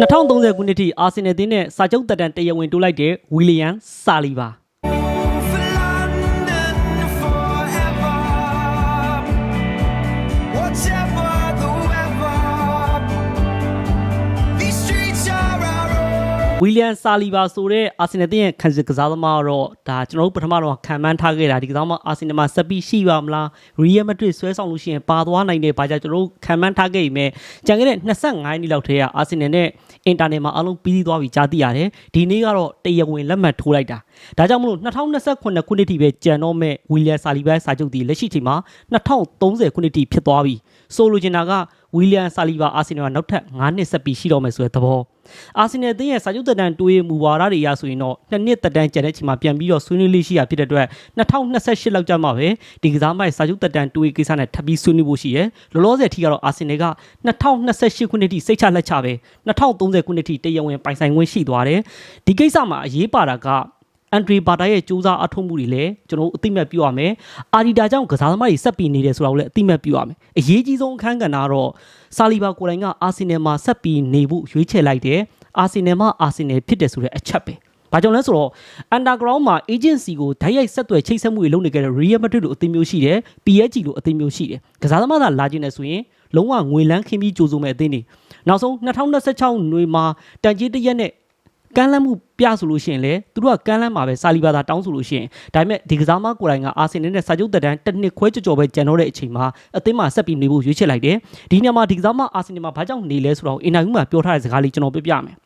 2030ခုနှစ်ထိအာဆင်နယ်အသင်းနဲ့စာချုပ်တက်တန်တရားဝင်တိုးလိုက်တဲ့ဝီလီယံဆာလီဘာ ဝီလီယံဆာလီဘာဆိုတဲ့အာဆင်နယ်အသင်းရဲ့ခံစစ်ကစားသမားတော့ဒါကျွန်တော်တို့ပထမတော့ခံမှန်းထားခဲ့တာဒီကစားသမားအာဆင်နယ်မှာဆက်ပြီးရှိပါမလားရီယယ်မက်ဒရစ်ဆွဲဆောင်လို့ရှိရင်ပါသွားနိုင်တယ်ဘာကြောင့်ကျွန်တော်တို့ခံမှန်းထားခဲ့ပြီမဲ့ကြံခဲ့တဲ့25နှစ်လောက်ထဲကအာဆင်နယ်နဲ့အင်တာနက်မှာအလုံးပြီးသွားပြီကြားသိရတယ်ဒီနေ့ကတော့တရားဝင်လက်မှတ်ထိုးလိုက်တာဒါကြောင့်မလို့2029ခုနှစ်ထိပဲကြံတော့မဲ့ဝီလီယံဆာလီဘာစာချုပ်ဒီလက်ရှိချိန်မှာ2030ခုနှစ်ထိဖြစ်သွားပြီဆိုလိုချင်တာက ဝီလီယံဆာလီဘာအာဆင်နယ်ကနောက်ထပ်9နှစ်ဆက်ပြီးရှိတော့မယ်ဆိုတဲ့သဘောအာဆင်နယ်အသင်းရဲ့စာချုပ်သက်တမ်းတိုးရမူဝါဒတွေအရဆိုရင်တော့နှစ်နှစ်သက်တမ်းကျန်တဲ့ချိန်မှာပြန်ပြီးတော့ဆွေးနွေးလေးရှိရဖြစ်တဲ့အတွက်2028လောက်ကျမှပဲဒီကစားမိုက်စာချုပ်သက်တမ်းတိုးရကိစ္စနဲ့ထပ်ပြီးဆွေးနွေးဖို့ရှိရယ်လောလောဆယ်ထိကတော့အာဆင်နယ်က2028ခုနှစ်ထိစိတ်ချလက်ချပဲ2030ခုနှစ်ထိတရားဝင်ပိုင်ဆိုင်ခွင့်ရှိသွားတယ်ဒီကိစ္စမှာအရေးပါတာက အန်ဒရီဘာတာရဲ့စူးစမ်းအထောက်မှုတွေလည်းကျွန်တော်တို့အသိမဲ့ပြုရမယ်။အာဒီတာကြောင့်ကစားသမားတွေဆက်ပြီးနေတယ်ဆိုတာကိုလည်းအသိမဲ့ပြုရမယ်။အရေးကြီးဆုံးအခန်းကဏ္ဍကတော့ဆာလီဘာကိုယ်တိုင်ကအာဆင်နယ်မှာဆက်ပြီးနေဖို့ရွေးချယ်လိုက်တယ်။အာဆင်နယ်မှာအာဆင်နယ်ဖြစ်တယ်ဆိုတဲ့အချက်ပဲ။ဘာကြောင့်လဲဆိုတော့ underground မှာ agency ကိုဓာတ်ရိုက်ဆက်သွယ်ချိတ်ဆက်မှုတွေလုပ်နေကြတဲ့ Real Madrid လို့အသင်းမျိုးရှိတယ်။ PSG လို့အသင်းမျိုးရှိတယ်။ကစားသမားသာလာခြင်းနဲ့ဆိုရင်လုံးဝငွေလန်းခင်းပြီးကြိုးစုံမဲ့အသင်းတွေ။နောက်ဆုံး2026နွေမှာတန်ကြီးတရက်နဲ့ ကမ်းလှမ်းမှုပြဆိုလို့ရှိရင်လေသူတို့ကကမ်းလှမ်းမှာပဲစာလီဘာသာတောင်းဆိုလို့ရှိရင်ဒါပေမဲ့ဒီကစားမကိုယ်တိုင်ကအာဆင်နယ်နဲ့စာချုပ်သက်တမ်းတစ်နှစ်ခွဲကြော်ကြော်ပဲကျန်တော့တဲ့အချိန်မှာအသင်းမှာဆက်ပြီးနေဖို့ရွေးချယ်လိုက်တယ်ဒီညမှာဒီကစားမအာဆင်နယ်မှာဘာကြောင့်နေလဲဆိုတော့အင်တာဗျူးမှာပြောထားတဲ့စကားလေးကျွန်တော်ပြပြမယ်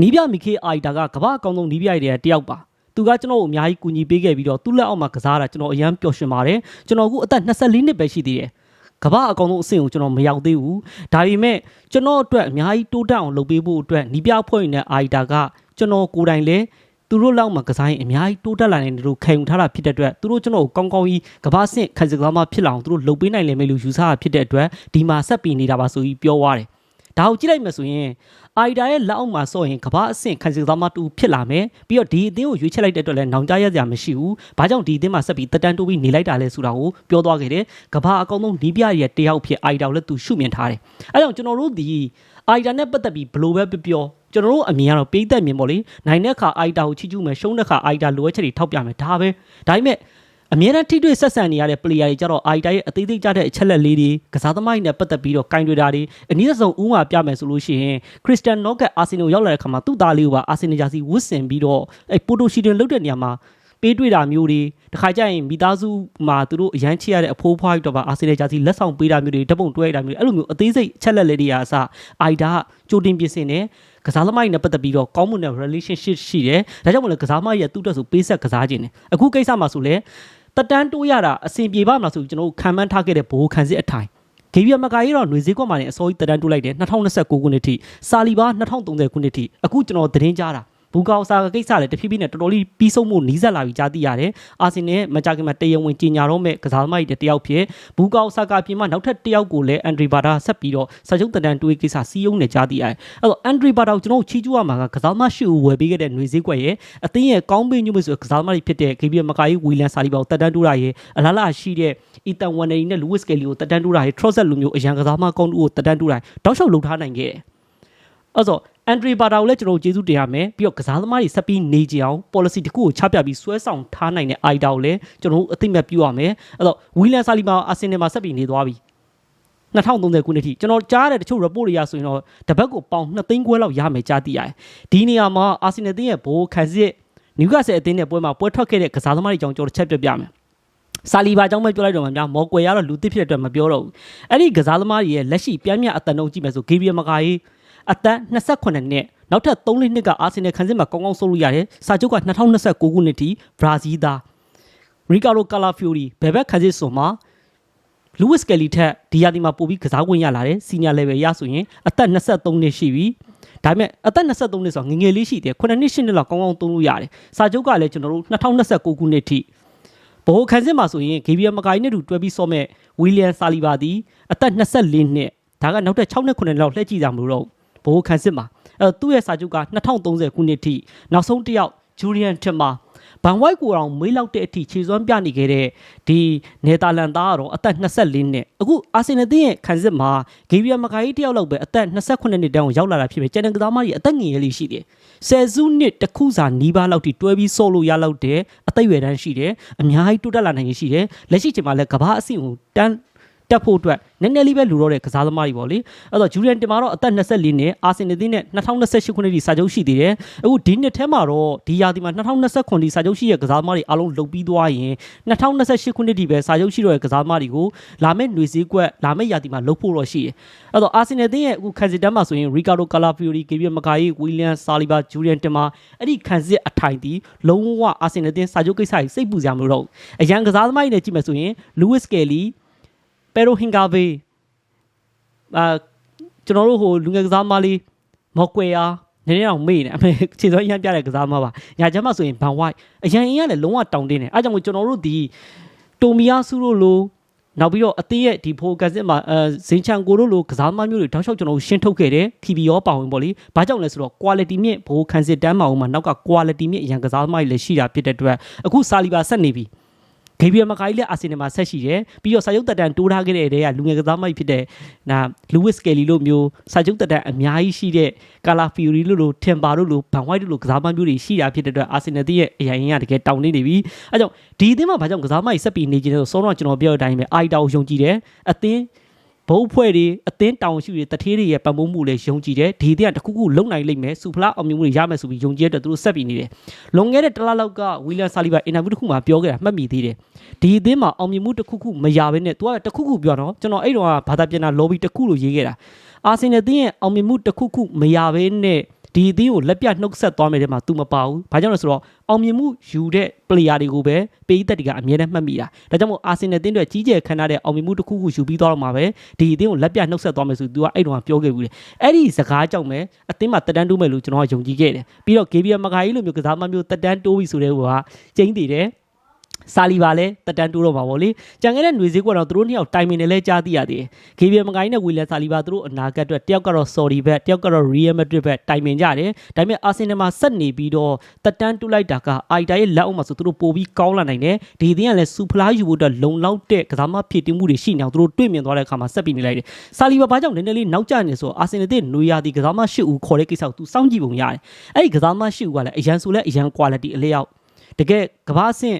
နီးပြမီခေအိုက်တာကကမ္ဘာအကောင်ဆုံးနီးပြရိုက်တဲ့တယောက်ပါသူကကျွန်တော်ကိုအများကြီးကူညီပေးခဲ့ပြီးတော့သူ့လက်အောက်မှာကစားတာကျွန်တော်အရန်ပျော်ရွှင်ပါတယ်ကျွန်တော်အခုအသက်24နှစ်ပဲရှိသေးတယ် ကမ္ဘာအကောင်ဆုံးအဆင့်ကိုကျွန်တော်မရောက်သေးဘူးဒါပေမဲ့ကျွန်တော်အတွက်အများကြီးတိုးတက်အောင်လုပ်ပေးဖို့အတွက်နီးပြဖွဲ့နေတဲ့အိုက်တာကကျွန်တော်ကိုယ်တိုင်လည်းသူတို့လောက်မှာကစားရင်အများကြီးတိုးတက်လာနိုင်တယ်လို့ခံယူထားတာဖြစ်တဲ့အတွက်သူတို့ကျွန်တော်ကိုကောင်းကောင်းကြီးကမ္ဘာဆင့်ခံစားကစားမှဖြစ်လာအောင်သူတို့လုပ်ပေးနိုင်လိမ့်မယ်လို့ယူဆတာဖြစ်တဲ့အတွက်ဒီမှာဆက်ပြီးနေတာပါဆိုပြီးပြောသွားတယ် ဒါကိုကြည့်လိုက်မယ်ဆိုရင်အိုက်တာရဲ့လက်အောက်မှာစော့ရင်ကဘာအဆင့်ခံစစ်သားမတူဖြစ်လာမယ်ပြီးတော့ဒီအသင်းကိုရွေးချယ်လိုက်တဲ့အတွက်လည်းနောင်ကြရစရာမရှိဘူးဘာကြောင့်ဒီအသင်းမှာဆက်ပြီးတက်တန်းတိုးပြီးနေလိုက်တာလဲဆိုတာကိုပြောသွားခဲ့တယ်ကဘာအကောင်ဆုံးနီးပြရဲ့တယောက်ဖြစ်အိုက်တာကိုလည်းသူရှုမြင်ထားတယ်အဲကြောင့်ကျွန်တော်တို့ဒီအိုက်တာနဲ့ပတ်သက်ပြီးဘယ်လိုပဲပြောပြောကျွန်တော်တို့အမြင်ကတော့ပိတ်သက်မြင်ပေါ့လေနိုင်တဲ့ခါအိုက်တာကိုချီးကျူးမယ်ရှုံးတဲ့ခါအိုက်တာလိုအပ်ချက်တွေထောက်ပြမယ်ဒါပဲဒါပေမဲ့ အမြဲတမ်းထိတွေ့ဆက်ဆံနေရတဲ့ player တွေကြတော့ AI ရဲ့အသေးသေးကြတဲ့အချက်လက်လေးတွေကစားသမားတွေနဲ့ပတ်သက်ပြီးတော့ကင်တွေတာတွေအနည်းဆုံးဥမာပြမယ်ဆိုလို့ရှိရင် Christian Nogat Arsenal ရောက်လာတဲ့ခါမှာသူ့သားလေးကိုပါ Arsenal ဂျာစီဝတ်ဆင်ပြီးတော့အဲပိုတိုရှီတင်လုတ်တဲ့နေရာမှာပေးတွေ့တာမျိုးတွေတခါကျရင်မိသားစုမှာသူတို့အရန်ချရတဲ့အဖိုးဖွားတွေတော့ပါအာဆင်နယ်ဂျာစီလက်ဆောင်ပေးတာမျိုးတွေဓပုံတွဲတာမျိုးတွေအဲ့လိုမျိုးအသေးစိတ်အချက်လက်လေးတွေအားအစအိုက်ဒါကြိုတင်ပြင်ဆင်တယ်ကစားသမားတွေနဲ့ပတ်သက်ပြီးတော့ကောင်းမွန်တဲ့ relationship ရှိတယ်ဒါကြောင့်မလို့ကစားသမားရဲ့သူ့အတွက်ဆိုပေးဆက်ကစားခြင်းတယ်အခုကိစ္စမှာဆိုလဲ တက်တန်းတိုးရတာအဆင်ပြေပါမလားဆိုကျွန်တော်တို့ခံမှန်းထားခဲ့တဲ့ဘိုးခံစစ်အထိုင်ဂေဗီယာမကာရီတော့ຫນွေဈေးကွက်မှာနေအစိုးရတက်တန်းတိုးလိုက်တယ်2029ခုနှစ်ထိစာလီဘာ2030ခုနှစ်ထိအခုကျွန်တော်သတင်းကြားတာ ဘူကာအိုဆာကကိစ္စလည်းတဖြည်းဖြည်းနဲ့တော်တော်လေးပြီးဆုံးမှုနီးစပ်လာပြီကြားသိရတယ်။အာဆင်နယ်မကြခင်မှာတရားဝင်ကြီးညာတော့မဲ့ကစားသမားတွေတယောက်ဖြစ်ဘူကာအိုဆာကပြင်မှာနောက်ထပ်တယောက်ကိုလည်းအန်ဒရီဘာတာဆက်ပြီးတော့စာချုပ်တန်တန်တွေးကိစ္စစီးယုံနေကြားသိရတယ်။အဲ့တော့အန်ဒရီဘာတာကိုကျွန်တော်ချီးကျူးရမှာကကစားသမားရှိကိုဝယ်ပေးခဲ့တဲ့ຫນွေဈေးကွက်ရဲ့အသင်းရဲ့ကောင်းပင်ညွှတ်မဆိုကစားသမားတွေဖြစ်တဲ့ဂေဗီယာမကာရီဝီလန်ဆာလီဘာကိုတက်တန်းတိုးတာရဲ့အလားလာရှိတဲ့အီတန်ဝန်နေနဲ့လူးဝစ်ကယ်လီကိုတက်တန်းတိုးတာရဲ့ထရော့ဆက်လူမျိုးအရန်ကစားသမားကောင်းတူကိုတက်တန်းတိုးတာတောက်လျှောက်လုံထားနိုင်ခဲ့တယ်။ အဲ့တော့အန်ဒရီဘာတာကိုလည်းကျွန်တော်ကျေးဇူးတင်ရမယ်ပြီးတော့ကစားသမားတွေဆက်ပြီးနေကြအောင် policy တစ်ခုကိုချပြပြီးဆွဲဆောင်ထားနိုင်တဲ့ idea ကိုလည်းကျွန်တော်တို့အသိမဲ့ပြုရမယ်အဲ့တော့ဝီလန်ဆာလီမာအာဆင်နယ်မှာဆက်ပြီးနေသွားပြီ2030ခုနှစ်ထိကျွန်တော်ကြားတဲ့တချို့ report တွေရဆိုရင်တော့တပတ်ကိုပေါင်2သိန်းခွဲလောက်ရမယ်ကြားသိရတယ်ဒီနေရာမှာအာဆင်နယ်တင်းရဲ့ဘိုးခံစစ်နျူကာဆယ်အသင်းနဲ့ပွဲမှာပွဲထွက်ခဲ့တဲ့ကစားသမားတွေအကြောင်းကျွန်တော်တစ်ချက်ပြပြမယ်ဆာလီဘာအကြောင်းပဲပြောလိုက်တော့မှများမော်ကွယ်ရတော့လူသစ်ဖြစ်တဲ့အတွက်မပြောတော့ဘူးအဲ့ဒီကစားသမားတွေရဲ့လက်ရှိပြင်းပြအတန်တုံးကြည့်မယ်ဆိုဂေဗီယာမကာရေး အသက်28နှစ်နောက်ထပ်3နှစ်ကအာဆင်နယ်ခံစစ်မှာကောင်းကောင်းဆုံးလို့ရတယ်စာချုပ်က2029ခုနှစ်ထိဘရာဇီးသားရီကာလိုကာလာဖီယိုရီဘယ်ဘက်ခံစစ်ဆိုမှာလူးဝစ်ကယ်လီထက်ဒီယာဒီမှာပို့ပြီးကစားခွင့်ရလာတယ်စီနီယာ level ရဆိုရင်အသက်23နှစ်ရှိပြီဒါပေမဲ့အသက်23နှစ်ဆိုငငယ်လေးရှိတယ်9နှစ်10နှစ်လောက်ကောင်းကောင်းသုံးလို့ရတယ်စာချုပ်ကလည်းကျွန်တော်တို့2029ခုနှစ်ထိဘိုးခန်းစစ်မှာဆိုရင်ဂေဗီယာမကာရီနဲ့တူတွဲပြီးစောမဲ့ဝီလီယံဆာလီဘာဒီအသက်24နှစ်ဒါကနောက်ထပ်6နှစ်9နှစ်လောက်လှည့်ကြည့်ကြမလို့ တော့ဘိုးခန်းစစ်မှာအဲသူ့ရဲ့စာချုပ်က2030ခုနှစ်ထိနောက်ဆုံးတစ်ယောက်ဂျူရီယန်ထင်မှာဘန်ဝိုက်ကိုတော့မေးလောက်တဲ့အထိခြေစွမ်းပြနေခဲ့တဲ့ဒီနယ်သာလန်သားကတော့အသက်24နှစ်အခုအာဆင်နယ်တင်းရဲ့ခံစစ်မှာဂေဗီယာမကာကြီးတယောက်လောက်ပဲအသက်28နှစ်တန်းကိုရောက်လာတာဖြစ်ပဲကျန်တဲ့ကစားမကြီးအသက်ငယ်လေးရှိတယ်ဆယ်စုနှစ်တစ်ခုစာနီးပါးလောက်ထိတွဲပြီးဆော့လို့ရလောက်တဲ့အသက်အရွယ်တန်းရှိတယ်အများကြီးတိုးတက်လာနိုင်ရရှိတယ်လက်ရှိချိန်မှာလည်းကမ္ဘာအဆင့်ကိုတန်း တက်ဖို့အတွက်နည်းနည်းလေးပဲလူတော့တဲ့ကစားသမားတွေပေါ့လေအဲ့တော့ဂျူလီယန်တင်မာတော့အသက်24နှစ်အာဆင်နယ်တင်းနဲ့2028ခုနှစ်ထိစာချုပ်ရှိသေးတယ်အခုဒီနှစ်ထဲမှာတော့ဒီရာသီမှာ2029ဒီစာချုပ်ရှိတဲ့ကစားသမားတွေအားလုံးလုံပြီးသွားရင်2028ခုနှစ်ထိပဲစာချုပ်ရှိတော့တဲ့ကစားသမားတွေကိုလာမယ့်ຫນွေစည်းကွက်လာမယ့်ရာသီမှာလုံဖို့တော့ရှိတယ်အဲ့တော့အာဆင်နယ်တင်းရဲ့အခုခံစစ်တမ်းမှာဆိုရင်ရီကာဒိုကာလာဖီယိုရီဂေဗီယမကာယီဝီလီယမ်ဆာလီဘာဂျူလီယန်တင်မာအဲ့ဒီခံစစ်အထိုင်တီလုံးဝအာဆင်နယ်တင်းစာချုပ်ကိစ္စကြီးစိတ်ပူစရာမလိုတော့ဘူးအရန်ကစားသမားတွေနဲ့ကြည့်မယ်ဆိုရင်လူးဝစ်ကယ်လီ ပယ်ရိုဟင်ဂါဗေအာကျွန်တော်တို့ဟိုလူငယ်ကစားသမားလေးမော်ကွယ်အားနည်းနည်းတော့မေ့နေအမေခြေစွမ်းရမ်းပြတဲ့ကစားသမားပါညာချမ်းမှာဆိုရင်ဘန်ဝိုက်အရန်အင်းကလည်းလုံးဝတောင်းတင်းတယ်အဲကြောင့်မို့ကျွန်တော်တို့ဒီတိုမီယာဆူတို့လိုနောက်ပြီးတော့အသေးရဲ့ဒီဖိုကန်စစ်မှာအဲဇင်ချန်ကိုတို့လိုကစားသမားမျိုးတွေတောက်လျှောက်ကျွန်တော်တို့ရှင်းထုတ်ခဲ့တယ် TB ရောပါဝင်ပေါ့လေဘာကြောင့်လဲဆိုတော့ quality မြင့်ဘိုးကန်စစ်တန်းမှာအောင်မှာနောက်က quality မြင့်အရန်ကစားသမားတွေလည်းရှိတာဖြစ်တဲ့အတွက်အခုဆာလီဘာဆက်နေပြီ ဂေဗီယမကာကြီးလည်းအာဆင်နယ်မှာဆက်ရှိတယ်ပြီးတော့စာချုပ်တက်တန်တိုးထားခဲ့တဲ့တဲကလူငယ်ကစားမကြီးဖြစ်တဲ့နာလူးဝစ်ကယ်လီလို့မျိုးစာချုပ်တက်တန်အများကြီးရှိတဲ့ကာလာဖီယိုရီလို့လို့ထင်ပါလို့လို့ဘန်ဝိုက်လို့လို့ကစားမမျိုးတွေရှိတာဖြစ်တဲ့အတွက်အာဆင်နယ်ရဲ့အရင်ကတကယ်တောင်းနေနေပြီအဲကြောင့်ဒီအသင်းမှာဘာကြောင့်ကစားမကြီးဆက်ပြီးနေကြတယ်ဆိုတော့ကျွန်တော်ပြောတဲ့အတိုင်းပဲအိုက်တာကိုယုံကြည်တယ်အသင်း ဘုတ်ဖွဲ့တွေအသင်းတောင်ရှိတွေတထေးတွေရဲ့ပတ်မိုးမှုလည်းယုံကြည်တယ်ဒီအသင်းကတစ်ခုခုလုံနိုင်လိမ့်မယ်စူဖလာအောင်မြင်မှုတွေရမယ်ဆိုပြီးယုံကြည်တဲ့အတွက်သူတို့ဆက်ပြီးနေတယ်လွန်ခဲ့တဲ့တစ်လလောက်ကဝီလန်ဆာလီဘာအင်တာဗျူးတစ်ခုမှာပြောခဲ့တာမှတ်မိသေးတယ်ဒီအသင်းမှာအောင်မြင်မှုတစ်ခုခုမရဘဲနဲ့ तू ကတစ်ခုခုပြောတော့ကျွန်တော်အဲ့တော့ဘာသာပြန်တာ lobby တစ်ခုလို့ရေးခဲ့တာအာဆင်နယ်အသင်းရဲ့အောင်မြင်မှုတစ်ခုခုမရဘဲနဲ့ ဒီအသင်းကိုလက်ပြနှုတ်ဆက်သွားမယ်တဲ့မှာ तू မပါဘူး။ဘာကြောင့်လဲဆိုတော့အောင်မြင်မှုယူတဲ့ player တွေကိုပဲပေးသက်တွေကအမြဲတမ်းမှတ်မိတာ။ဒါကြောင့်မို့အာဆင်နယ်အသင်းတွေကြီးကျယ်ခမ်းနားတဲ့အောင်မြင်မှုတစ်ခုခုယူပြီးသွားတော့မှာပဲဒီအသင်းကိုလက်ပြနှုတ်ဆက်သွားမယ်ဆို तू ကအဲ့တော့ပြောခဲ့ဘူးလေ။အဲ့ဒီစကားကြောင့်ပဲအသင်းမှာတက်တန်းတိုးမယ်လို့ကျွန်တော်ကယုံကြည်ခဲ့တယ်။ပြီးတော့ KBM မကာကြီးလိုမျိုးကစားမမျိုးတက်တန်းတိုးပြီဆိုတဲ့ဟိုကကျင်းတည်တယ်။ စာလီပါလဲတက်တန်းတိုးတော့မှာပေါ့လေကြံခဲ့တဲ့ຫນွေစည်းကွက်တော့သူတို့နှစ်ယောက်တိုင်မင်နဲ့လဲကြားသိရသေးတယ်ခေဗီယမကိုင်းနဲ့ဝီလန်စာလီပါသူတို့အနာဂတ်အတွက်တယောက်ကတော့ sorry ဘက်တယောက်ကတော့ real madrid ဘက်တိုင်မင်ကြတယ်ဒါပေမဲ့အာဆင်နယ်မှာဆက်နေပြီးတော့တက်တန်းတိုးလိုက်တာကအိုက်တာရဲ့လက်အောက်မှာဆိုသူတို့ပိုပြီးကောင်းလာနိုင်တယ်ဒီအသင်းကလည်းစူဖလားယူဖို့အတွက်လုံလောက်တဲ့ကစားမဖြစ်တည်မှုတွေရှိနေအောင်သူတို့တွေ့မြင်သွားတဲ့အခါမှာဆက်ပြီးနေလိုက်တယ်စာလီပါဘာကြောင့်နည်းနည်းလေးနောက်ကျနေဆိုအာဆင်နယ်တဲ့နွေရာသီကစားမရှိဦးခေါ်တဲ့ကိစ္စကိုသူစောင့်ကြည့်ပုံရတယ်အဲ့ဒီကစားမရှိဦးကလည်းအရန်ဆိုလဲအရန် quality အလျောက်တကယ်ကဘာအဆင့်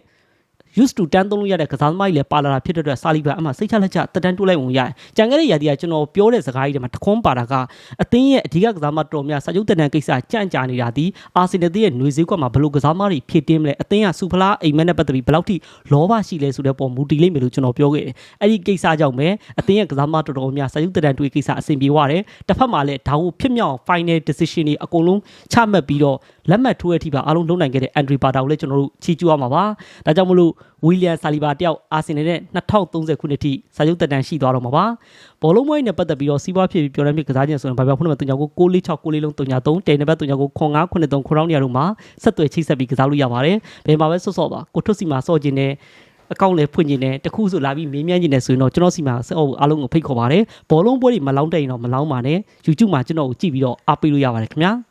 used to တန်းသုံးလို့ရတဲ့ကစားသမားကြီးလည်းပါလာတာဖြစ်တဲ့အတွက်စာလီဘာအမှစိတ်ချလက်ချတက်တန်းတိုးလိုက်ဝင်ရတယ်။ကြံခဲ့တဲ့ရာသီကကျွန်တော်ပြောတဲ့စကားကြီးတွေမှာတခွန်းပါတာကအသင်းရဲ့အဓိကကစားသမားတော်များစာချုပ်တက်တန်းကိစ္စကြန့်ကြာနေတာဒီအာဆင်နယ်ရဲ့ຫນွေစည်းကွက်မှာဘယ်လိုကစားသမားတွေဖြစ်တင်းမလဲအသင်းကစူဖလားအိမ်မက်နဲ့ပတ်သက်ပြီးဘယ်လောက်ထိလောဘရှိလဲဆိုတဲ့ပုံမူတည်လိမ့်မယ်လို့ကျွန်တော်ပြောခဲ့တယ်။အဲ့ဒီကိစ္စကြောင့်ပဲအသင်းရဲ့ကစားသမားတော်တော်များစာချုပ်တက်တန်းတွေးကိစ္စအဆင်ပြေသွားတယ်။တစ်ဖက်မှာလည်းဒါကိုဖြစ်မြောက် final decision တွေအကုန်လုံးချမှတ်ပြီးတော့လက်မှတ်ထိုးရတဲ့အထိပါအားလုံးလုံးနိုင်ခဲ့တဲ့ Andrew Parter ကိုလည်းကျွန်တော်တို့ချီးကျူးရမှာပါ။ဒါကြောင့်မလို့ဝီလီယမ်ဆာလီဘာတယောက်အာဆင်နယ်နဲ့2030ခုနှစ်ထိစာချုပ်တက်တန်းရှိသွားတော့မှာပါ။ဘောလုံးမွေးနဲ့ပတ်သက်ပြီးတော့စီးပွားဖြစ်ပြီးပြောရမယ့်ကစားခြင်းဆိုရင်ဘာပြောဖုန်းနံပါတ်39ကို646 6လေးလုံး39တယ်နံပါတ်39ကို9593ခုရောင်းနေရတော့မှာဆက်သွယ်ချိတ်ဆက်ပြီးကစားလို့ရပါတယ်။ဘယ်မှာပဲဆော့ဆော့ပါကိုထွတ်စီမှာဆော့ခြင်းနဲ့အကောင့်လည်းဖွင့်ခြင်းနဲ့တခုဆိုလာပြီးမေးမြန်းခြင်းနဲ့ဆိုရင်တော့ကျွန်တော်စီမှာဆော့အားလုံးကိုဖိတ်ခေါ်ပါတယ်။ဘောလုံးပွဲတွေမလောင်းတဲ့ရင်တော့မလောင်းပါနဲ့ YouTube မှာကျွန်တော်ကိုကြည့်ပြီးတော့အားပေးလို့ရပါတယ်ခင်ဗျာ။